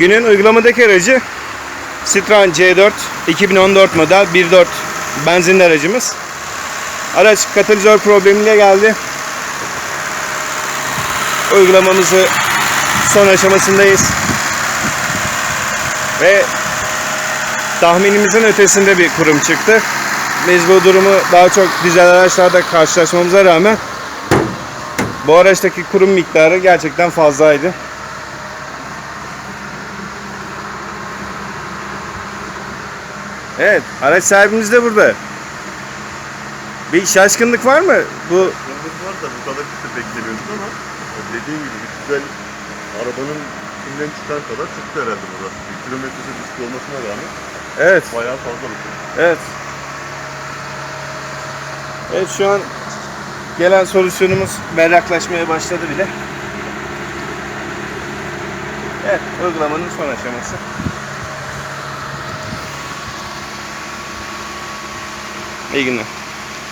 Günün uygulamadaki aracı Citroen C4 2014 model 1.4 benzinli aracımız. Araç katalizör problemiyle geldi. Uygulamamızı son aşamasındayız. Ve tahminimizin ötesinde bir kurum çıktı. Biz bu durumu daha çok dizel araçlarda karşılaşmamıza rağmen bu araçtaki kurum miktarı gerçekten fazlaydı. Evet, araç sahibimiz de burada. Bir şaşkınlık var mı? Bu Yıldız var da bu kadar kötü beklemiyorduk ama dediğim gibi bir güzel arabanın içinden çıkan kadar çıktı herhalde burada. Bir kilometresi düşük olmasına rağmen evet, bayağı fazla bir şey. evet. Evet şu an gelen solüsyonumuz berraklaşmaya başladı bile. Evet, uygulamanın son aşaması. İyi günler.